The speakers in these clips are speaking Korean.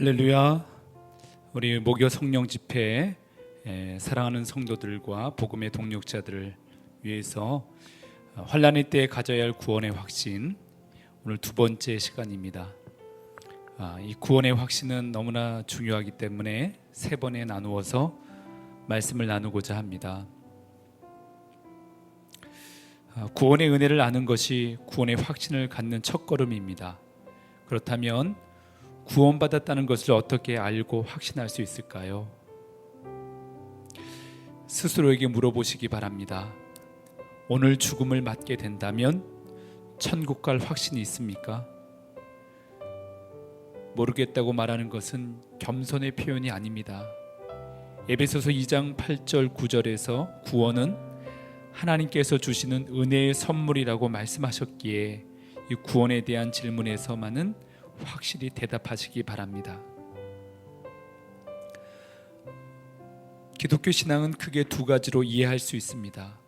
할렐루야. 우리 목요 성령 집회 에, 사랑하는 성도들과 복음의 동력자들을 위해서 어, 환란의 때에 가져야 할 구원의 확신 오늘 두 번째 시간입니다. 아, 이 구원의 확신은 너무나 중요하기 때문에 세 번에 나누어서 말씀을 나누고자 합니다. 아, 구원의 은혜를 아는 것이 구원의 확신을 갖는 첫 걸음입니다. 그렇다면 구원받았다는 것을 어떻게 알고 확신할 수 있을까요? 스스로에게 물어보시기 바랍니다. 오늘 죽음을 맞게 된다면 천국 갈 확신이 있습니까? 모르겠다고 말하는 것은 겸손의 표현이 아닙니다. 에베소서 2장 8절 9절에서 구원은 하나님께서 주시는 은혜의 선물이라고 말씀하셨기에 이 구원에 대한 질문에서만은 확실히 대답하시기 바랍니다. 기독교 신앙은 크게 두 가지로 이해할 수 있습니다.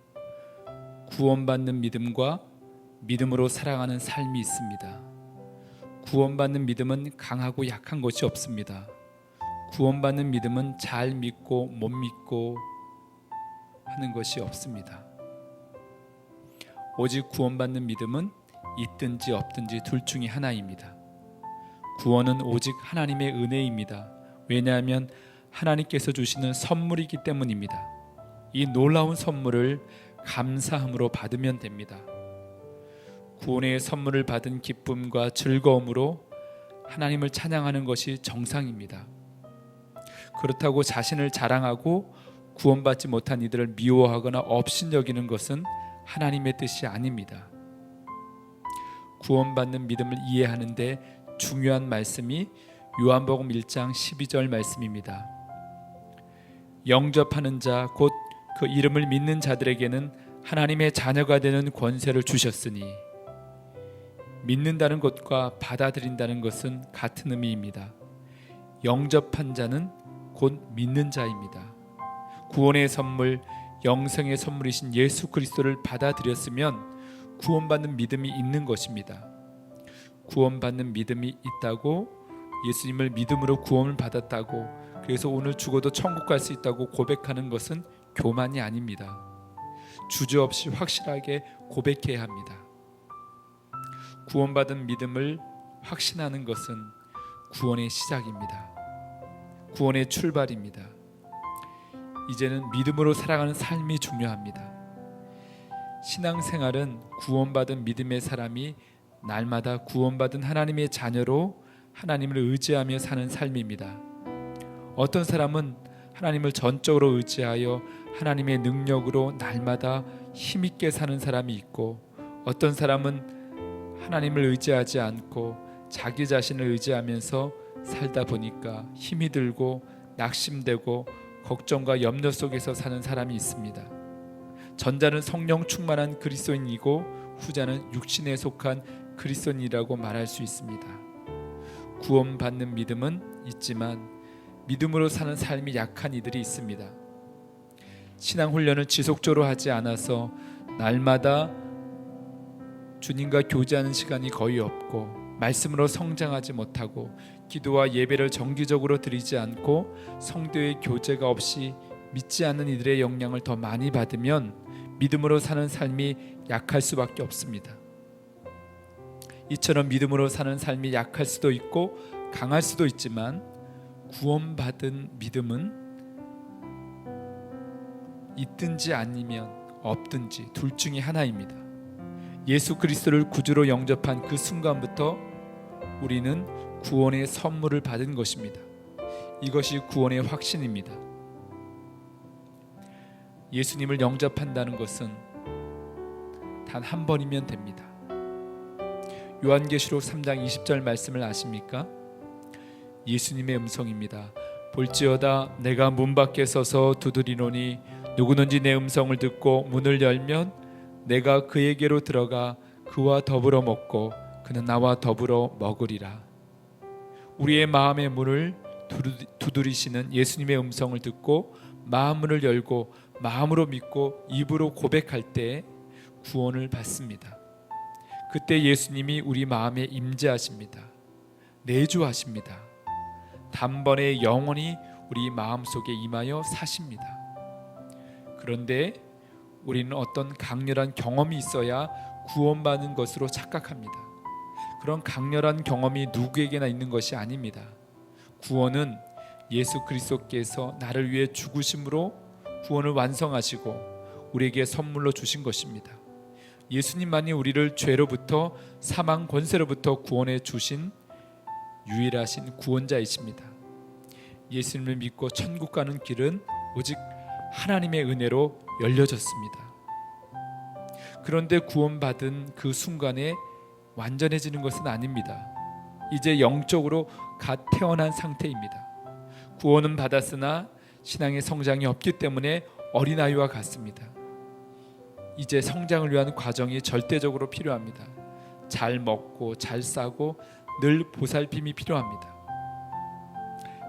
구원받는 믿음과 믿음으로 살아가는 삶이 있습니다. 구원받는 믿음은 강하고 약한 것이 없습니다. 구원받는 믿음은 잘 믿고 못 믿고 하는 것이 없습니다. 오직 구원받는 믿음은 있든지 없든지 둘 중에 하나입니다. 구원은 오직 하나님의 은혜입니다. 왜냐하면 하나님께서 주시는 선물이기 때문입니다. 이 놀라운 선물을 감사함으로 받으면 됩니다. 구원의 선물을 받은 기쁨과 즐거움으로 하나님을 찬양하는 것이 정상입니다. 그렇다고 자신을 자랑하고 구원받지 못한 이들을 미워하거나 업신여기는 것은 하나님의 뜻이 아닙니다. 구원받는 믿음을 이해하는데 중요한 말씀이 요한복음 1장 12절 말씀입니다. 영접하는 자 곧 그 이름을 믿는 자들에게는 하나님의 자녀가 되는 권세를 주셨으니 믿는다는 것과 받아들인다는 것은 같은 의미입니다. 영접한 자는 곧 믿는 자입니다. 구원의 선물, 영생의 선물이신 예수 그리스도를 받아들였으면 구원받는 믿음이 있는 것입니다. 구원받는 믿음이 있다고 예수님을 믿음으로 구원을 받았다고 그래서 오늘 죽어도 천국 갈 수 있다고 고백하는 것은 교만이 아닙니다. 주저없이 확실하게 고백해야 합니다. 구원받은 믿음을 확신하는 것은 구원의 시작입니다. 구원의 출발입니다. 이제는 믿음으로 살아가는 삶이 중요합니다. 신앙생활은 구원받은 믿음의 사람이 날마다 구원받은 하나님의 자녀로 하나님을 의지하며 사는 삶입니다. 어떤 사람은 하나님을 전적으로 의지하여 하나님의 능력으로 날마다 힘있게 사는 사람이 있고 어떤 사람은 하나님을 의지하지 않고 자기 자신을 의지하면서 살다 보니까 힘이 들고 낙심되고 걱정과 염려 속에서 사는 사람이 있습니다. 전자는 성령 충만한 그리스도인이고 후자는 육신에 속한 그리스도인이라고 말할 수 있습니다. 구원받는 믿음은 있지만 믿음으로 사는 삶이 약한 이들이 있습니다. 신앙 훈련을 지속적으로 하지 않아서 날마다 주님과 교제하는 시간이 거의 없고 말씀으로 성장하지 못하고 기도와 예배를 정기적으로 드리지 않고 성도의 교제가 없이 믿지 않는 이들의 영향을 더 많이 받으면 믿음으로 사는 삶이 약할 수밖에 없습니다. 이처럼 믿음으로 사는 삶이 약할 수도 있고 강할 수도 있지만 구원받은 믿음은 있든지 아니면 없든지 둘 중에 하나입니다. 예수 그리스도를 구주로 영접한 그 순간부터 우리는 구원의 선물을 받은 것입니다. 이것이 구원의 확신입니다. 예수님을 영접한다는 것은 단 한 번이면 됩니다. 요한계시록 3장 20절 말씀을 아십니까? 예수님의 음성입니다. 볼지어다 내가 문 밖에 서서 두드리노니 누구든지 내 음성을 듣고 문을 열면 내가 그에게로 들어가 그와 더불어 먹고 그는 나와 더불어 먹으리라. 우리의 마음의 문을 두드리시는 예수님의 음성을 듣고 마음문을 열고 마음으로 믿고 입으로 고백할 때 구원을 받습니다. 그때 예수님이 우리 마음에 임재하십니다. 내주하십니다. 단번에 영원히 우리 마음속에 임하여 사십니다. 그런데 우리는 어떤 강렬한 경험이 있어야 구원받는 것으로 착각합니다. 그런 강렬한 경험이 누구에게나 있는 것이 아닙니다. 구원은 예수 그리스도께서 나를 위해 죽으심으로 구원을 완성하시고 우리에게 선물로 주신 것입니다. 예수님만이 우리를 죄로부터 사망 권세로부터 구원해 주신 유일하신 구원자이십니다. 예수님을 믿고 천국 가는 길은 오직 하나님의 은혜로 열려졌습니다. 그런데 구원받은 그 순간에 완전해지는 것은 아닙니다. 이제 영적으로 갓 태어난 상태입니다. 구원은 받았으나 신앙의 성장이 없기 때문에 어린아이와 같습니다. 이제 성장을 위한 과정이 절대적으로 필요합니다. 잘 먹고 잘 싸고 늘 보살핌이 필요합니다.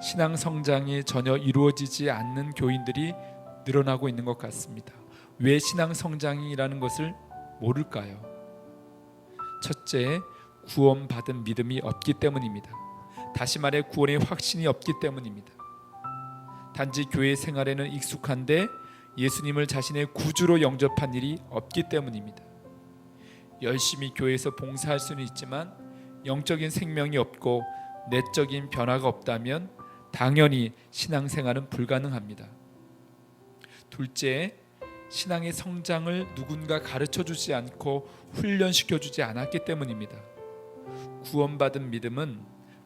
신앙 성장이 전혀 이루어지지 않는 교인들이 늘어나고 있는 것 같습니다. 왜 신앙 성장이라는 것을 모를까요? 첫째, 구원받은 믿음이 없기 때문입니다. 다시 말해 구원의 확신이 없기 때문입니다. 단지 교회 생활에는 익숙한데 예수님을 자신의 구주로 영접한 일이 없기 때문입니다. 열심히 교회에서 봉사할 수는 있지만 영적인 생명이 없고 내적인 변화가 없다면 당연히 신앙생활은 불가능합니다. 둘째, 신앙의 성장을 누군가 가르쳐 주지 않고 훈련시켜 주지 않았기 때문입니다. 구원받은 믿음은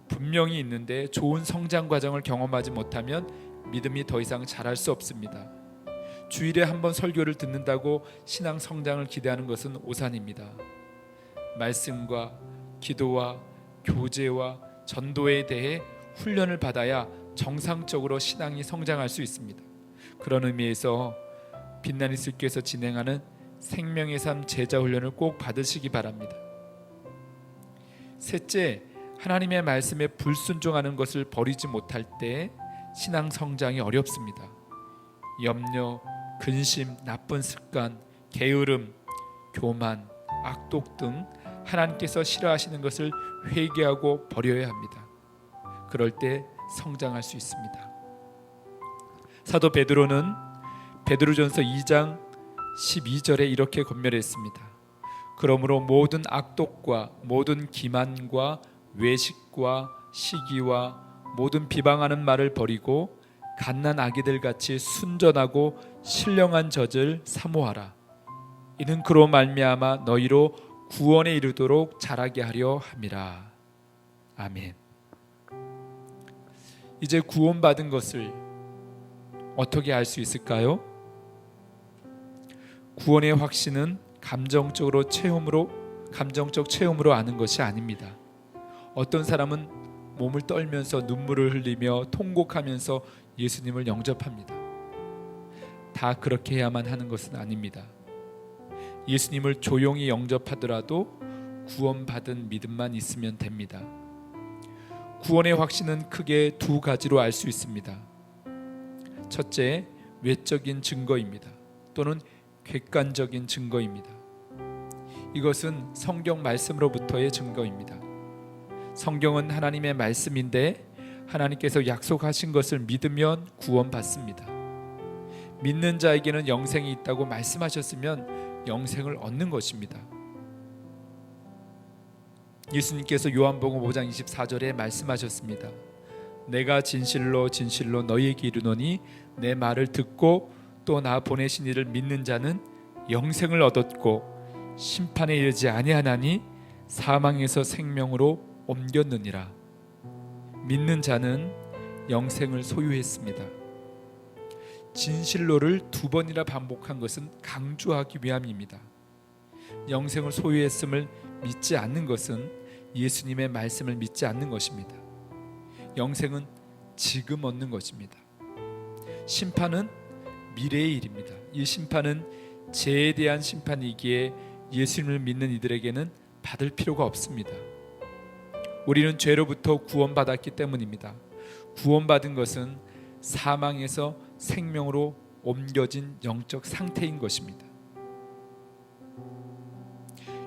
분명히 있는데 좋은 성장 과정을 경험하지 못하면 믿음이 더 이상 자랄 수 없습니다. 주일에 한 번 설교를 듣는다고 신앙 성장을 기대하는 것은 오산입니다. 말씀과 기도와 교제와 전도에 대해 훈련을 받아야 정상적으로 신앙이 성장할 수 있습니다. 그런 의미에서 빛나는 스께서 진행하는 생명의 삶 제자 훈련을 꼭 받으시기 바랍니다. 셋째, 하나님의 말씀에 불순종하는 것을 버리지 못할 때 신앙 성장이 어렵습니다. 염려, 근심, 나쁜 습관, 게으름, 교만, 악독 등 하나님께서 싫어하시는 것을 회개하고 버려야 합니다. 그럴 때 성장할 수 있습니다. 사도 베드로는 베드로전서 2장 12절에 이렇게 권면했습니다. 그러므로 모든 악독과 모든 기만과 외식과 시기와 모든 비방하는 말을 버리고 갓난 아기들 같이 순전하고 신령한 젖을 사모하라. 이는 그로 말미암아 너희로 구원에 이르도록 자라게 하려 함이라. 아멘. 이제 구원받은 것을 어떻게 알 수 있을까요? 구원의 확신은 감정적으로 체험으로 감정적 체험으로 아는 것이 아닙니다. 어떤 사람은 몸을 떨면서 눈물을 흘리며 통곡하면서 예수님을 영접합니다. 다 그렇게 해야만 하는 것은 아닙니다. 예수님을 조용히 영접하더라도 구원받은 믿음만 있으면 됩니다. 구원의 확신은 크게 두 가지로 알 수 있습니다. 첫째, 외적인 증거입니다. 또는 객관적인 증거입니다. 이것은 성경 말씀으로부터의 증거입니다. 성경은 하나님의 말씀인데 하나님께서 약속하신 것을 믿으면 구원받습니다. 믿는 자에게는 영생이 있다고 말씀하셨으면 영생을 얻는 것입니다. 예수님께서 요한복음 5장 24절에 말씀하셨습니다. 내가 진실로 진실로 너희에게 이르노니 내 말을 듣고 또 나 보내신 이를 믿는 자는 영생을 얻었고 심판에 이르지 아니하나니 사망에서 생명으로 옮겼느니라. 믿는 자는 영생을 소유했습니다. 진실로를 두 번이나 반복한 것은 강조하기 위함입니다. 영생을 소유했음을 믿지 않는 것은 예수님의 말씀을 믿지 않는 것입니다. 영생은 지금 얻는 것입니다. 심판은 미래의 일입니다. 이 심판은 죄에 대한 심판이기에 예수님을 믿는 이들에게는 받을 필요가 없습니다. 우리는 죄로부터 구원받았기 때문입니다. 구원받은 것은 사망에서 생명으로 옮겨진 영적 상태인 것입니다.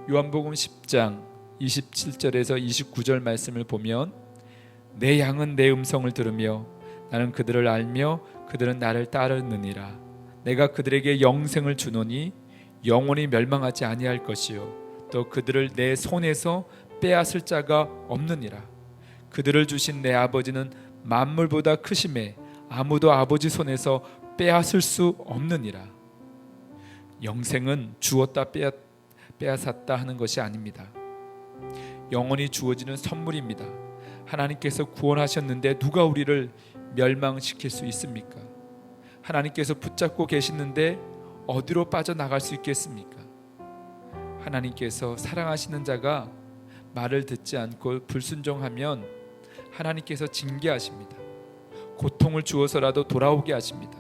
요한복음 10장 27절에서 29절 말씀을 보면 내 양은 내 음성을 들으며 나는 그들을 알며 그들은 나를 따르느니라 내가 그들에게 영생을 주노니 영원히 멸망하지 아니할 것이요 또 그들을 내 손에서 빼앗을 자가 없느니라 그들을 주신 내 아버지는 만물보다 크심에 아무도 아버지 손에서 빼앗을 수 없느니라 영생은 주었다 빼앗, 빼앗았다 하는 것이 아닙니다 영원히 주어지는 선물입니다 하나님께서 구원하셨는데 누가 우리를 멸망시킬 수 있습니까? 하나님께서 붙잡고 계시는데 어디로 빠져나갈 수 있겠습니까? 하나님께서 사랑하시는 자가 말을 듣지 않고 불순종하면 하나님께서 징계하십니다. 고통을 주어서라도 돌아오게 하십니다.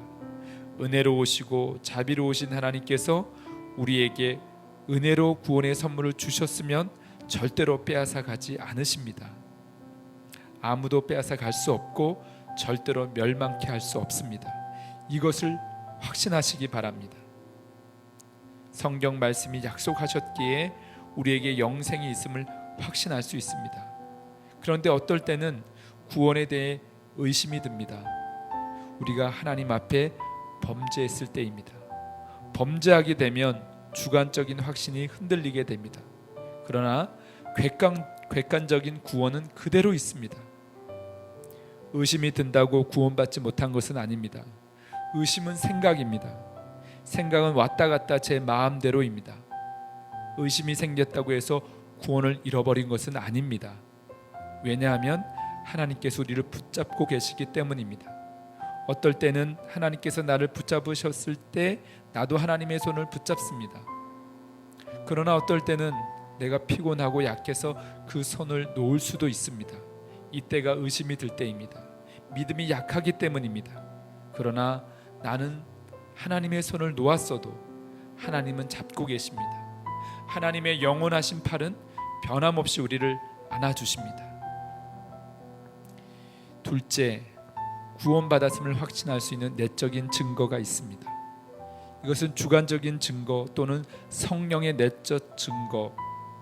은혜로우시고 자비로우신 하나님께서 우리에게 은혜로 구원의 선물을 주셨으면 절대로 빼앗아 가지 않으십니다. 아무도 빼앗아 갈 수 없고 절대로 멸망케 할 수 없습니다. 이것을 확신하시기 바랍니다. 성경 말씀이 약속하셨기에 우리에게 영생이 있음을 확신할 수 있습니다. 그런데 어떨 때는 구원에 대해 의심이 듭니다. 우리가 하나님 앞에 범죄했을 때입니다. 범죄하게 되면 주관적인 확신이 흔들리게 됩니다. 그러나 객관, 객관적인 구원은 그대로 있습니다. 의심이 든다고 구원받지 못한 것은 아닙니다. 의심은 생각입니다. 생각은 왔다 갔다 제 마음대로입니다. 의심이 생겼다고 해서 구원을 잃어버린 것은 아닙니다. 왜냐하면 하나님께서 우리를 붙잡고 계시기 때문입니다. 어떨 때는 하나님께서 나를 붙잡으셨을 때 나도 하나님의 손을 붙잡습니다. 그러나 어떨 때는 내가 피곤하고 약해서 그 손을 놓을 수도 있습니다. 이때가 의심이 들 때입니다. 믿음이 약하기 때문입니다. 그러나 나는 하나님의 손을 놓았어도 하나님은 잡고 계십니다. 하나님의 영원하신 팔은 변함없이 우리를 안아주십니다. 둘째, 구원받았음을 확신할 수 있는 내적인 증거가 있습니다. 이것은 주관적인 증거 또는 성령의 내적 증거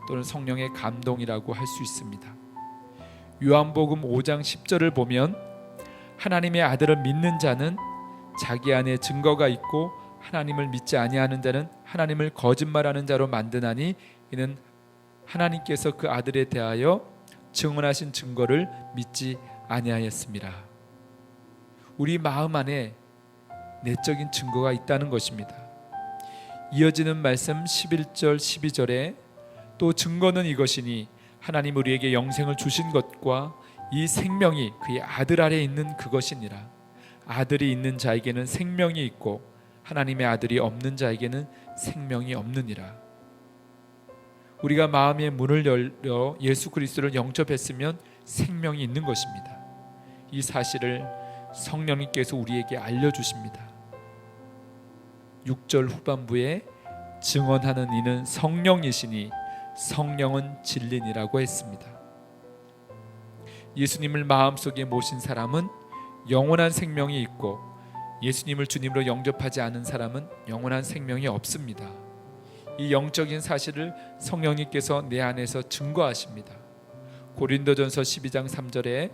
또는 성령의 감동이라고 할 수 있습니다. 요한복음 5장 10절을 보면 하나님의 아들을 믿는 자는 자기 안에 증거가 있고 하나님을 믿지 아니하는 자는 하나님을 거짓말하는 자로 만드나니 이는 하나님께서 그 아들에 대하여 증언하신 증거를 믿지 아니하였습니다. 우리 마음 안에 내적인 증거가 있다는 것입니다. 이어지는 말씀 11절 12절에 또 증거는 이것이니 하나님 우리에게 영생을 주신 것과 이 생명이 그의 아들 아래 있는 그것이니라. 아들이 있는 자에게는 생명이 있고 하나님의 아들이 없는 자에게는 생명이 없느니라. 우리가 마음의 문을 열려 예수 그리스도를 영접했으면 생명이 있는 것입니다. 이 사실을 성령님께서 우리에게 알려 주십니다. 6절 후반부에 증언하는 이는 성령이시니 성령은 진리니라고 했습니다. 예수님을 마음속에 모신 사람은 영원한 생명이 있고 예수님을 주님으로 영접하지 않은 사람은 영원한 생명이 없습니다. 이 영적인 사실을 성령님께서 내 안에서 증거하십니다. 고린도전서 12장 3절에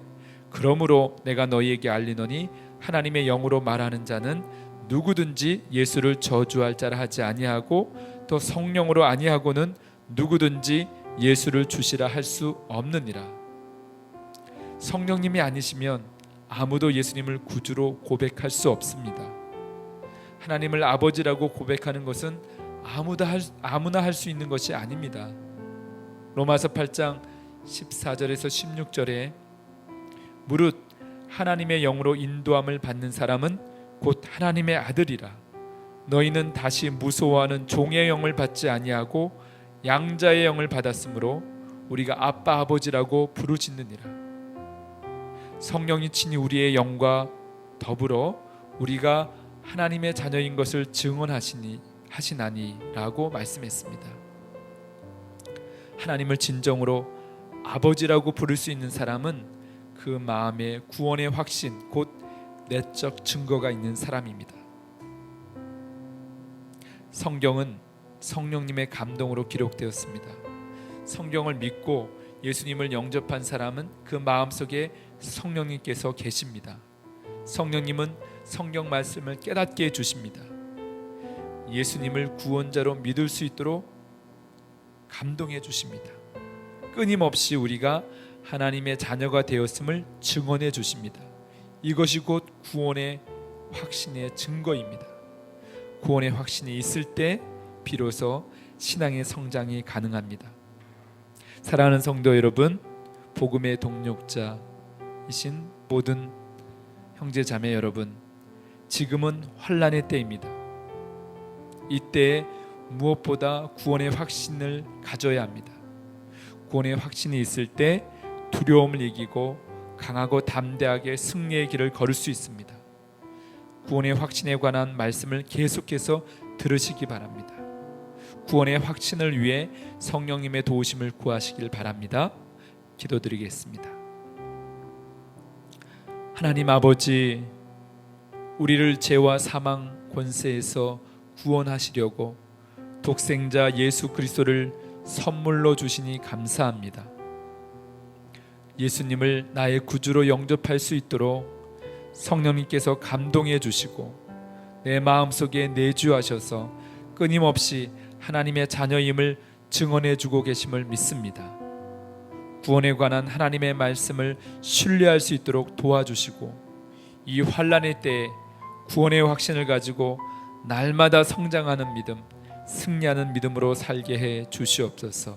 그러므로 내가 너희에게 알리노니 하나님의 영으로 말하는 자는 누구든지 예수를 저주할 자라 하지 아니하고 또 성령으로 아니하고는 누구든지 예수를 주시라 할 수 없느니라. 성령님이 아니시면 아무도 예수님을 구주로 고백할 수 없습니다. 하나님을 아버지라고 고백하는 것은 아무나 할, 아무나 할 수 있는 것이 아닙니다. 로마서 8장 14절에서 16절에 무릇 하나님의 영으로 인도함을 받는 사람은 곧 하나님의 아들이라 너희는 다시 무서워하는 종의 영을 받지 아니하고 양자의 영을 받았으므로 우리가 아빠 아버지라고 부르짖느니라 성령이 친히 우리의 영과 더불어 우리가 하나님의 자녀인 것을 증언하시니 하시나니라고 말씀했습니다. 하나님을 진정으로 아버지라고 부를 수 있는 사람은 그 마음에 구원의 확신 곧 내적 증거가 있는 사람입니다. 성경은 성령님의 감동으로 기록되었습니다. 성경을 믿고 예수님을 영접한 사람은 그 마음속에 성령님께서 계십니다. 성령님은 성경 말씀을 깨닫게 해 주십니다. 예수님을 구원자로 믿을 수 있도록 감동해 주십니다. 끊임없이 우리가 하나님의 자녀가 되었음을 증언해 주십니다. 이것이 곧 구원의 확신의 증거입니다. 구원의 확신이 있을 때 비로소 신앙의 성장이 가능합니다. 사랑하는 성도 여러분, 복음의 동력자이신 모든 형제 자매 여러분, 지금은 환란의 때입니다. 이때 무엇보다 구원의 확신을 가져야 합니다. 구원의 확신이 있을 때 두려움을 이기고 강하고 담대하게 승리의 길을 걸을 수 있습니다. 구원의 확신에 관한 말씀을 계속해서 들으시기 바랍니다. 구원의 확신을 위해 성령님의 도우심을 구하시길 바랍니다. 기도드리겠습니다. 하나님 아버지, 우리를 죄와 사망 권세에서 구원하시려고 독생자 예수 그리스도를 선물로 주시니 감사합니다. 예수님을 나의 구주로 영접할 수 있도록 성령님께서 감동해 주시고 내 마음속에 내주하셔서 끊임없이 하나님의 자녀임을 증언해 주고 계심을 믿습니다. 구원에 관한 하나님의 말씀을 신뢰할 수 있도록 도와주시고 이 환란의 때에 구원의 확신을 가지고 날마다 성장하는 믿음, 승리하는 믿음으로 살게 해 주시옵소서.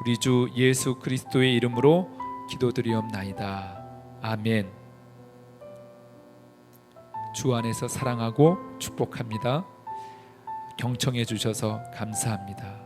우리 주 예수 그리스도의 이름으로 기도드리옵나이다. 아멘. 주 안에서 사랑하고 축복합니다. 경청해 주셔서 감사합니다.